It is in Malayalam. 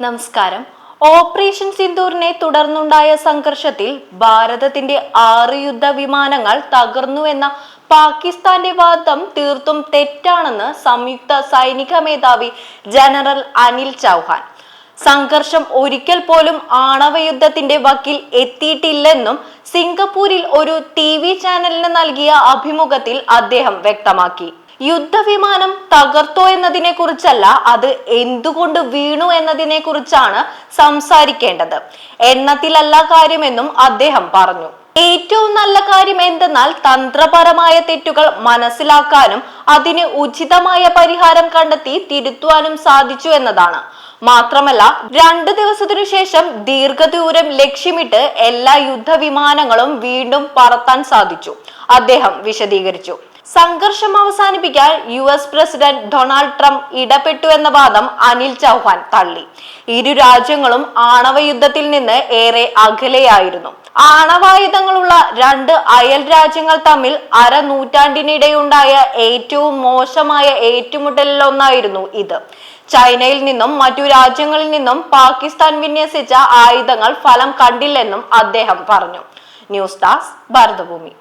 നമസ്കാരം. ഓപ്പറേഷൻ സിന്ദൂറിനെ തുടർന്നുണ്ടായ സംഘർഷത്തിൽ ഭാരതത്തിന്റെ ആറ് യുദ്ധ വിമാനങ്ങൾ തകർന്നുവെന്ന പാകിസ്ഥാന്റെ വാദം തീർത്തും തെറ്റാണെന്ന് സംയുക്ത സൈനിക മേധാവി ജനറൽ അനിൽ ചൗഹാൻ. സംഘർഷം ഒരിക്കൽ പോലും ആണവയുദ്ധത്തിന്റെ വക്കിൽ എത്തിയിട്ടില്ലെന്നും സിംഗപ്പൂരിൽ ഒരു ടി വി ചാനലിന് നൽകിയ അഭിമുഖത്തിൽ അദ്ദേഹം വ്യക്തമാക്കി. യുദ്ധവിമാനം തകർത്തോ എന്നതിനെ കുറിച്ചല്ല അത് എന്തുകൊണ്ട് വീണു എന്നതിനെ കുറിച്ചാണ് സംസാരിക്കേണ്ടത്. എണ്ണത്തിലല്ല കാര്യമെന്നും അദ്ദേഹം പറഞ്ഞു. ഏറ്റവും നല്ല കാര്യം എന്തെന്നാൽ തന്ത്രപരമായ തെറ്റുകൾ മനസ്സിലാക്കാനും അതിന് ഉചിതമായ പരിഹാരം കണ്ടെത്തി തിരുത്തുവാനും സാധിച്ചു എന്നതാണ്. മാത്രമല്ല രണ്ടു ദിവസത്തിനു ശേഷം ദീർഘദൂരം ലക്ഷ്യമിട്ട് എല്ലാ യുദ്ധവിമാനങ്ങളും വീണ്ടും പറത്താൻ സാധിച്ചു. അദ്ദേഹം വിശദീകരിച്ചു. സംഘർഷം അവസാനിപ്പിക്കാൻ U S president Donald Trump ഇടപെട്ടു എന്ന വാദം അനിൽ ചൗഹാൻ തള്ളി. ഇരു രാജ്യങ്ങളും ആണവ യുദ്ധത്തിൽ നിന്ന് ഏറെ അകലെയായിരുന്നു. ആണവായുധങ്ങളുള്ള രണ്ട് അയൽ രാജ്യങ്ങൾ തമ്മിൽ അര നൂറ്റാണ്ടിനിടെയുണ്ടായ ഏറ്റവും മോശമായ ഏറ്റുമുട്ടലിലൊന്നായിരുന്നു ഇത്. ചൈനയിൽ നിന്നും മറ്റു രാജ്യങ്ങളിൽ നിന്നും പാകിസ്ഥാൻ വിന്യസിച്ച ആയുധങ്ങൾ ഫലം കണ്ടില്ലെന്നും അദ്ദേഹം പറഞ്ഞു. News desk Bharatabhoomi.